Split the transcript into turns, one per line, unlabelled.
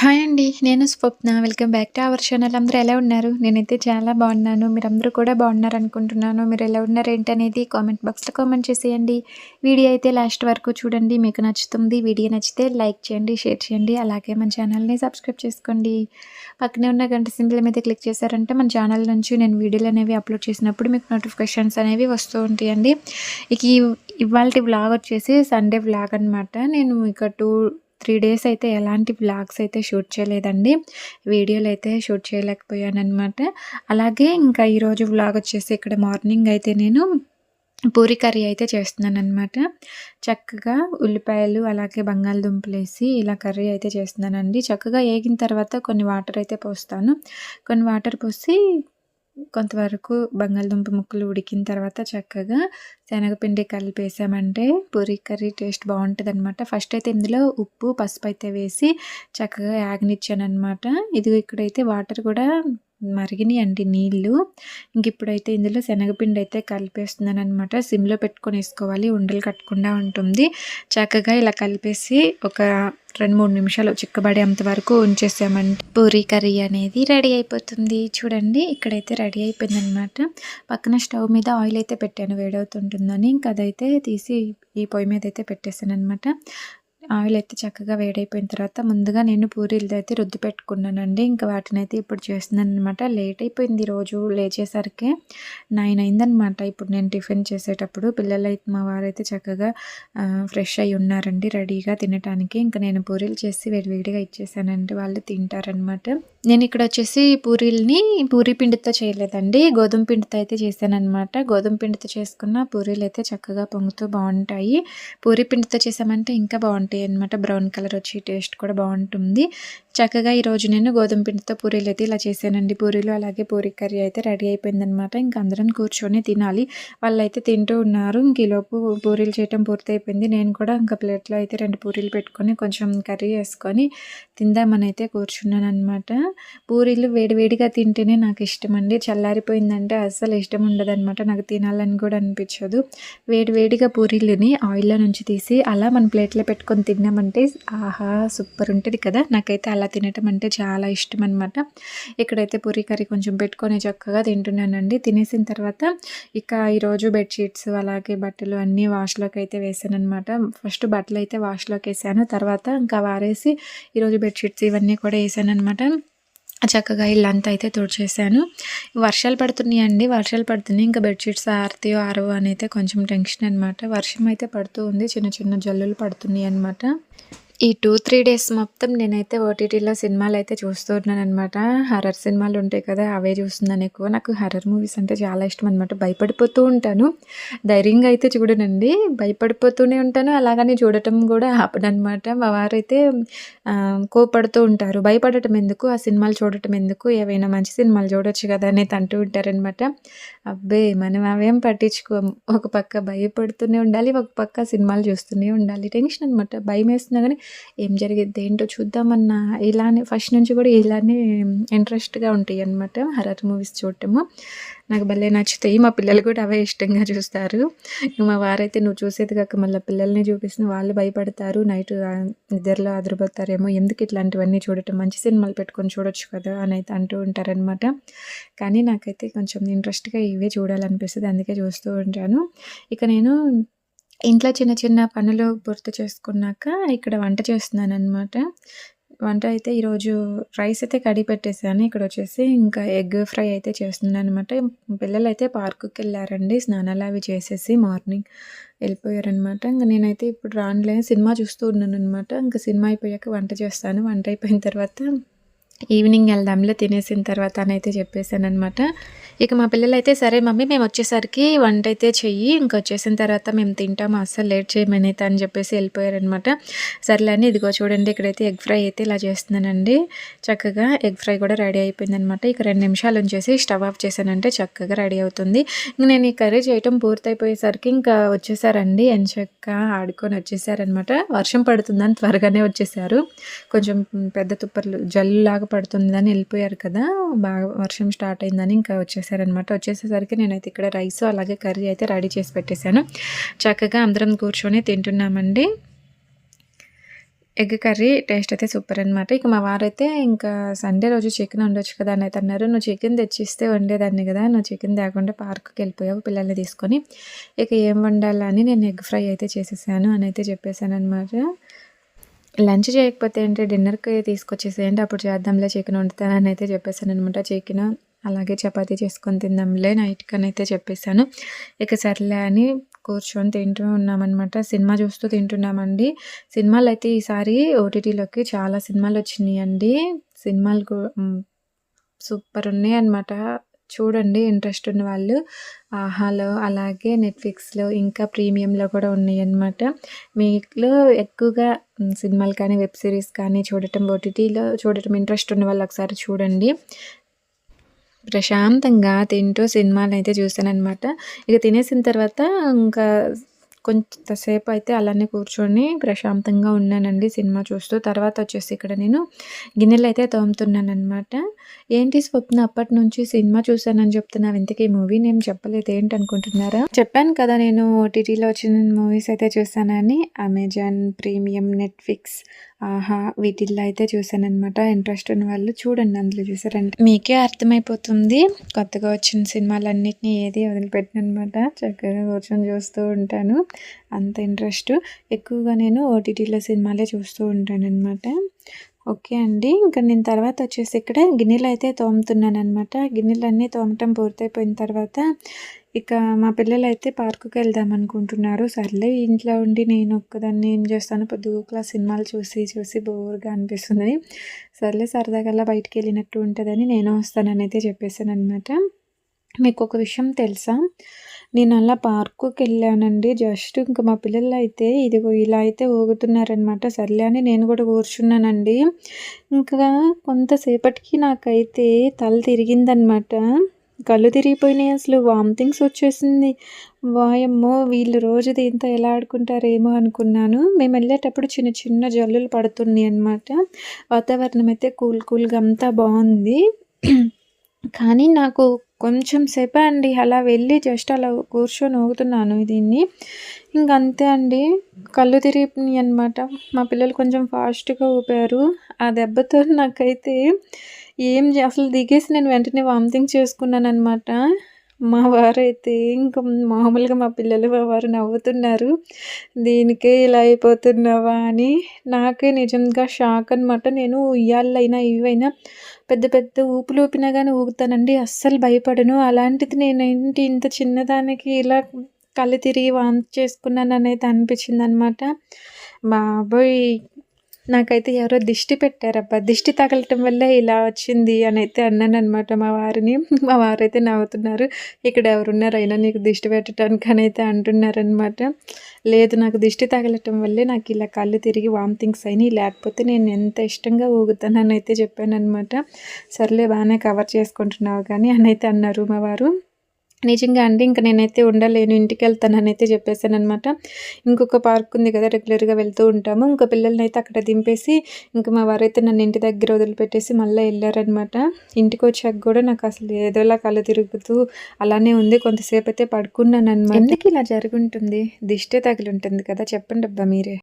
Hi అండి. నేను Swapna. Welcome back to our channel. అందరూ ఎలా ఉన్నారు? నేనైతే చాలా బాగున్నాను. మీరందరూ కూడా బాగున్నారనుకుంటున్నాను. మీరు ఎలా ఉన్నారు ఏంటనేది కామెంట్ బాక్స్‌లో కామెంట్ చేసేయండి. వీడియో అయితే లాస్ట్ వరకు చూడండి. మీకు నచ్చుతుంది. వీడియో నచ్చితే లైక్ చేయండి, షేర్ చేయండి. అలాగే మన ఛానల్‌ని సబ్స్క్రైబ్ చేసుకోండి. పక్కనే ఉన్న గంట సింబల్ మీద క్లిక్ చేశారంటే మన ఛానల్ నుంచి నేను వీడియోలు అనేవి అప్లోడ్ చేసినప్పుడు మీకు నోటిఫికేషన్స్ అనేవి వస్తూ ఉంటాయండి. ఇక ఇవాళ వ్లాగ్ వచ్చేసి సండే వ్లాగ్ అనమాట. నేను ఇక టూ త్రీ డేస్ అయితే ఎలాంటి వ్లాగ్స్ అయితే షూట్ చేయలేదండి. వీడియోలు అయితే షూట్ చేయలేకపోయానమాట అలాగే ఇంకా ఈరోజు వ్లాగ్ వచ్చేసి ఇక్కడ మార్నింగ్ అయితే నేను పూరి కర్రీ అయితే చేస్తున్నాను అనమాట చక్కగా ఉల్లిపాయలు అలాగే బంగాళదుంపలు వేసి ఇలా కర్రీ అయితే చేస్తున్నానండి. చక్కగా వేగిన తర్వాత కొన్ని వాటర్ అయితే పోస్తాను. కొన్ని వాటర్ పోసి కొంతవరకు బంగాళదుంప ముక్కలు ఉడికిన తర్వాత చక్కగా శనగపిండి కలిపేసామంటే పూరి కర్రీ టేస్ట్ బాగుంటుంది అనమాట ఫస్ట్ అయితే ఇందులో ఉప్పు పసుపు అయితే వేసి చక్కగా యాగనిచ్చాను అనమాట ఇది ఇక్కడైతే వాటర్ కూడా మరిగినాయండి నీళ్ళు. ఇంక ఇప్పుడైతే ఇందులో శనగపిండి అయితే కలిపేస్తున్నాను అనమాట సిమ్లో పెట్టుకొని వేసుకోవాలి. ఉండలు కట్టకుండా ఉంటుంది. చక్కగా ఇలా కలిపేసి ఒక రెండు మూడు నిమిషాలు చిక్కబడేంత వరకు ఉంచేసామంటే పూరీ కర్రీ అనేది రెడీ అయిపోతుంది. చూడండి ఇక్కడైతే రెడీ అయిపోయింది పక్కన స్టవ్ మీద ఆయిల్ అయితే పెట్టాను. వేడవుతుంటుందని. ఇంకా అదైతే తీసి ఈ పొయ్యి మీద అయితే పెట్టేశాను అనమాట ఆయిల్ అయితే చక్కగా వేడైపోయిన తర్వాత ముందుగా నేను పూరీలు అయితే రుద్ది పెట్టుకున్నానండి. ఇంకా వాటిని అయితే ఇప్పుడు చేస్తున్నాను అనమాట లేట్ అయిపోయింది రోజు లేచేసరికి నైన్ అయిందనమాట ఇప్పుడు నేను టిఫిన్ చేసేటప్పుడు పిల్లలు అయితే మా వారైతే చక్కగా ఫ్రెష్ అయి ఉన్నారండి రెడీగా తినటానికి. ఇంకా నేను పూరీలు చేసి వేడివేడిగా ఇచ్చేసానండి. వాళ్ళు తింటారనమాట నేను ఇక్కడ వచ్చేసి పూరీల్ని పూరీ పిండితో చేయలేదండి. గోధుమ పిండితో అయితే చేశానమాట గోధుమ పిండితో చేసుకున్న పూరీలు అయితే చక్కగా పొంగుతూ బాగుంటాయి. పూరీ పిండితో చేసామంటే ఇంకా బాగుంటాయి అనమాట బ్రౌన్ కలర్ వచ్చి టేస్ట్ కూడా బాగుంటుంది. చక్కగా ఈరోజు నేను గోధుమ పిండితో పూరీలు అయితే ఇలా చేశానండి. పూరీలు అలాగే పూరీ కర్రీ అయితే రెడీ అయిపోయిందనమాట ఇంకా అందరం కూర్చొని తినాలి. వాళ్ళు అయితే తింటూ ఉన్నారు. ఇంక ఈలోపు పూరీలు చేయటం పూర్తయిపోయింది. నేను కూడా ఇంకా ప్లేట్లో అయితే రెండు పూరీలు పెట్టుకొని కొంచెం కర్రీ వేసుకొని తిందామని అయితే కూర్చున్నాను అనమాట పూరీలు వేడివేడిగా తింటేనే నాకు ఇష్టం అండి చల్లారిపోయిందంటే అస్సలు ఇష్టం ఉండదు అనమాట నాకు తినాలని కూడా అనిపించదు. వేడివేడిగా పూరీలని ఆయిల్లో నుంచి తీసి అలా మన ప్లేట్లో పెట్టుకొని తిన్నామంటే ఆహా సూపర్ ఉంటుంది కదా. నాకైతే అలా తినటం అంటే చాలా ఇష్టం అనమాట ఇక్కడైతే పూరీ కర్రీ కొంచెం పెట్టుకొని చక్కగా తింటున్నానండి. తినేసిన తర్వాత ఇక ఈరోజు బెడ్షీట్స్ అలాగే బట్టలు అన్నీ వాష్లోకి అయితే వేసాను అనమాట ఫస్ట్ బట్టలు అయితే వాష్లోకి వేసాను. తర్వాత ఇంకా వారేసి ఈరోజు బెడ్షీట్స్ ఇవన్నీ కూడా వేసాను అనమాట చక్కగా ఇల్లంతా అయితే తుడిచేసాను వర్షాలు పడుతున్నాయి అండి వర్షాలు పడుతున్నాయి. ఇంకా బెడ్షీట్స్ ఆరతాయో ఆరవో అని అయితే కొంచెం టెన్షన్ అనమాట వర్షం అయితే పడుతూ ఉంది. చిన్న చిన్న జల్లులు పడుతున్నాయి అనమాట ఈ టూ త్రీ డేస్ మొత్తం నేనైతే ఓటీటీలో సినిమాలు అయితే చూస్తూ ఉన్నాను అనమాట హర్రర్ సినిమాలు ఉంటాయి కదా అవే చూస్తున్నాను ఎక్కువ. నాకు హర్రర్ మూవీస్ అంటే చాలా ఇష్టం అనమాట భయపడిపోతూ ఉంటాను. ధైర్యంగా అయితే చూడనండి. భయపడిపోతూనే ఉంటాను. అలాగని చూడటం కూడా ఆపడనమాట మా వారైతే కోపడుతూ ఉంటారు. భయపడటం ఎందుకు? ఆ సినిమాలు చూడటం ఎందుకు? ఏవైనా మంచి సినిమాలు చూడొచ్చు కదా అనేది అంటూ ఉంటారనమాట అబ్బే మనం అవేం పట్టించుకోము ఒక పక్క భయపడుతూనే ఉండాలి ఒక పక్క సినిమాలు చూస్తూనే ఉండాలి. టెన్షన్ అనమాట భయం వేస్తున్నా కానీ ఏం జరిగిద్ది ఏంటో చూద్దామన్న. ఇలానే ఫస్ట్ నుంచి కూడా ఇలానే ఇంట్రెస్ట్గా ఉంటాయి అనమాట హర్రర్ మూవీస్ చూడటము. నాకు భలే నచ్చుతాయి. మా పిల్లలు కూడా అవే ఇష్టంగా చూస్తారు. మా వారైతే నువ్వు చూసేది కాక మళ్ళీ పిల్లల్ని చూపిస్తున్న వాళ్ళు భయపడతారు. నైట్ నిద్రలో అదిరిపోతారేమో. ఎందుకు ఇట్లాంటివన్నీ చూడటం? మంచి సినిమాలు పెట్టుకొని చూడొచ్చు కదా అని అయితే అంటూ ఉంటారనమాట కానీ నాకైతే కొంచెం ఇంట్రెస్ట్గా ఇవే చూడాలనిపిస్తుంది. అందుకే చూస్తూ ఉంటాను. ఇక నేను ఇంట్లో చిన్న చిన్న పనులు పూర్తి చేసుకున్నాక ఇక్కడ వంట చేస్తున్నాను అనమాట వంట అయితే ఈరోజు రైస్ అయితే కడిగి పెట్టేశాను. ఇక్కడ వచ్చేసి ఇంకా ఎగ్ ఫ్రై అయితే చేస్తున్నాను అనమాట పిల్లలు అయితే పార్కుకి వెళ్ళారండి. స్నానాలు అవి చేసేసి మార్నింగ్ వెళ్ళిపోయారనమాట ఇంకా నేనైతే ఇప్పుడు రానులే సినిమా చూస్తూ ఉన్నాను అనమాట ఇంకా సినిమా అయిపోయాక వంట చేస్తాను. వంట అయిపోయిన తర్వాత ఈవినింగ్ వెళ్దాంలే తినేసిన తర్వాత అని అయితే చెప్పేశాను అనమాట ఇక మా పిల్లలు అయితే సరే మమ్మీ మేము వచ్చేసరికి వంట అయితే చెయ్యి ఇంక వచ్చేసిన తర్వాత మేము తింటాము అస్సలు లేట్ చేయమనైతే అని చెప్పేసి వెళ్ళిపోయారనమాట సర్లే అని ఇదిగో చూడండి ఇక్కడైతే ఎగ్ ఫ్రై అయితే ఇలా చేస్తున్నానండి. చక్కగా ఎగ్ ఫ్రై కూడా రెడీ అయిపోయిందనమాట ఇక రెండు నిమిషాలు ఉంచేసి స్టవ్ ఆఫ్ చేశానంటే చక్కగా రెడీ అవుతుంది. ఇంక నేను ఈ కర్రీ చేయటం పూర్తయిపోయేసరికి ఇంకా వచ్చేసారండి ఎంచక్క ఆడుకొని వచ్చేసారనమాట వర్షం పడుతుందని త్వరగానే వచ్చేసారు. కొంచెం పెద్ద తుప్పర్లు జల్లులాగా పడుతుందని వెళ్ళిపోయారు కదా బాగా వర్షం స్టార్ట్ అయిందని ఇంకా వచ్చేసారనమాట వచ్చేసేసరికి నేనైతే ఇక్కడ రైస్ అలాగే కర్రీ అయితే రెడీ చేసి పెట్టేశాను. చక్కగా అందరం కూర్చొని తింటున్నామండి. ఎగ్ కర్రీ టేస్ట్ అయితే సూపర్ అనమాట ఇక మా వారైతే ఇంకా సండే రోజు చికెన్ ఉండొచ్చు కదా అని అయితే అన్నారు. నువ్వు చికెన్ తెచ్చిస్తే వండేదాన్ని కదా నువ్వు చికెన్ తేకుండా పార్క్కి వెళ్ళిపోయావు పిల్లల్ని తీసుకొని. ఇక ఏం వండాలని నేను ఎగ్ ఫ్రై అయితే చేసేసాను అని అయితే చెప్పేశాను అనమాట లంచ్ చేయకపోతే ఏంటి? డిన్నర్కి తీసుకొచ్చేసేయండి. అప్పుడు చేద్దాంలే చికెన్ వండుతానని అయితే చెప్పేసాను అనమాట చికెన్. అలాగే చపాతీ చేసుకొని తిందాంలే నైట్కి అని అయితే చెప్పేశాను. ఇక సర్లే అని కూర్చొని తింటూ ఉన్నామన్నమాట. సినిమా చూస్తూ తింటున్నామండి. సినిమాలు అయితే ఈసారి ఓటీటీలోకి చాలా సినిమాలు వచ్చినాయండి. సినిమాలు సూపర్ ఉన్నాయి అనమాట చూడండి ఇంట్రెస్ట్ ఉన్న వాళ్ళు. ఆహాలో అలాగే నెట్ఫ్లిక్స్లో ఇంకా ప్రీమియంలో కూడా ఉన్నాయి అన్నమాట మీలో ఎక్కువగా సినిమాలు కానీ వెబ్ సిరీస్ కానీ చూడటం ఓటీటీలో చూడటం ఇంట్రెస్ట్ ఉన్న వాళ్ళు ఒకసారి చూడండి. ప్రశాంతంగా తింటూ సినిమాలు అయితే చూశానమాట ఇక తినేసిన తర్వాత ఇంకా కొంతసేపు అయితే అలానే కూర్చొని ప్రశాంతంగా ఉన్నానండి సినిమా చూస్తూ. తర్వాత వచ్చేసి ఇక్కడ నేను గిన్నెలు అయితే తోముతున్నాను అనమాట ఏంటి స్వప్న అప్పటి నుంచి సినిమా చూశానని చెప్తున్నావు. ఇంతకీ మూవీ నేను చెప్పలేదు. ఏంటి అనుకుంటున్నారా? చెప్పాను కదా నేను ఓటీటీలో వచ్చిన మూవీస్ అయితే చూసానని అమెజాన్ ప్రీమియం నెట్ఫ్లిక్స్ ఆహా వీటిల్లో అయితే చూసానమాట ఇంట్రెస్ట్ ఉన్న వాళ్ళు చూడండి అందులో చూసారంటే మీకే అర్థమైపోతుంది. కొత్తగా వచ్చిన సినిమాలన్నింటినీ ఏది వదిలిపెట్టినమాట చక్కగా కూర్చొని చూస్తూ ఉంటాను. అంత ఇంట్రెస్ట్. ఎక్కువగా నేను ఓటీటీలో సినిమాలే చూస్తూ ఉంటాను అనమాట ఓకే అండి. ఇంకా నేను తర్వాత వచ్చేసి ఇక్కడ గిన్నెలు అయితే తోముతున్నాను అనమాట గిన్నెలన్నీ తోమటం పూర్తయిపోయిన తర్వాత ఇక మా పిల్లలు అయితే పార్కుకి వెళ్దాం అనుకుంటున్నారు. సర్లే ఇంట్లో ఉండి నేను ఒక్కదాన్ని ఏం చేస్తాను? పొద్దుగుకలా సినిమాలు చూసి చూసి బోర్గా అనిపిస్తుంది. సర్లే సరదాగా బయటికి వెళ్ళినట్టు ఉంటుందని నేను వస్తానని అయితే చెప్పేసాను అనమాట మీకు ఒక విషయం తెలుసా? నేను అలా పార్కుకి వెళ్ళానండి. జస్ట్ ఇంకా మా పిల్లలు అయితే ఇదిగో ఇలా అయితే ఊగుతున్నారనమాట సర్లే అని నేను కూడా కూర్చున్నానండి. ఇంకా కొంతసేపటికి నాకైతే తల తిరిగిందనమాట కళ్ళు తిరిగిపోయినాయి అసలు. వామిటింగ్స్ వచ్చేసింది. వాయమ్మో వీళ్ళు రోజు దీంతో ఎలా ఆడుకుంటారేమో అనుకున్నాను. మేము వెళ్ళేటప్పుడు చిన్న చిన్న జల్లులు పడుతున్నాయి అనమాట వాతావరణం అయితే కూల్ కూల్గా అంతా బాగుంది. కానీ నాకు కొంచెం సేపే అండి. అలా వెళ్ళి జస్ట్ అలా కూర్చొని ఊగుతున్నాను దీన్ని. ఇంకంతే అండి. కళ్ళు తిరిగినాయి అనమాట మా పిల్లలు కొంచెం ఫాస్ట్గా ఊపారు. ఆ దెబ్బతో నాకైతే ఏం అసలు దిగేసి నేను వెంటనే వామిటింగ్ చేసుకున్నాను అనమాట మా వారైతే ఇంకా మామూలుగా మా పిల్లలు మా వారు నవ్వుతున్నారు. దీనికే ఇలా అయిపోతున్నావా అని. నాకే నిజంగా షాక్ అనమాట నేను ఉయ్యాలైనా ఇవైనా పెద్ద పెద్ద ఊపులు ఊపినా కానీ ఊగుతానండి. అస్సలు భయపడను. అలాంటిది నేను ఇంత చిన్నదానికి ఇలా కళ్ళు తిరిగి వాంతి చేసుకున్నాను అనేది అనిపించింది అనమాట బాబోయ్ నాకైతే ఎవరో దిష్టి పెట్టారబ్బా. దిష్టి తగలటం వల్ల ఇలా వచ్చింది అని అయితే అన్నాను అనమాట మా వారిని. మా వారైతే నవ్వుతున్నారు. ఇక్కడ ఎవరున్నారైనా నీకు దిష్టి పెట్టడానికి అని అయితే అంటున్నారనమాట లేదు నాకు దిష్టి తగలటం వల్లే నాకు ఇలా కళ్ళు తిరిగి వామిటింగ్స్ అయినాయి. లేకపోతే నేను ఎంత ఇష్టంగా ఊగుతానని అయితే చెప్పాను అనమాట సర్లే బాగానే కవర్ చేసుకుంటున్నావు కానీ అని అయితే అన్నారు మా వారు. నిజంగా అండి ఇంకా నేనైతే ఉండలేను ఇంటికి వెళ్తానని అయితే చెప్పేశాను అనమాట ఇంకొక పార్క్ ఉంది కదా రెగ్యులర్గా వెళ్తూ ఉంటాము. ఇంకా పిల్లల్ని అయితే అక్కడ దింపేసి ఇంకా మా వారైతే నన్ను ఇంటి దగ్గర వదిలిపెట్టేసి మళ్ళీ వెళ్ళారనమాట ఇంటికి వచ్చాక కూడా నాకు అసలు ఏదోలా కళ్ళు తిరుగుతూ అలానే ఉంది. కొంతసేపు అయితే పడుకున్నాను అనమాట ఎందుకు ఇలా జరుగుంటుంది? దిష్టే తగిలి ఉంటుంది కదా చెప్పండి అబ్బా మీరే.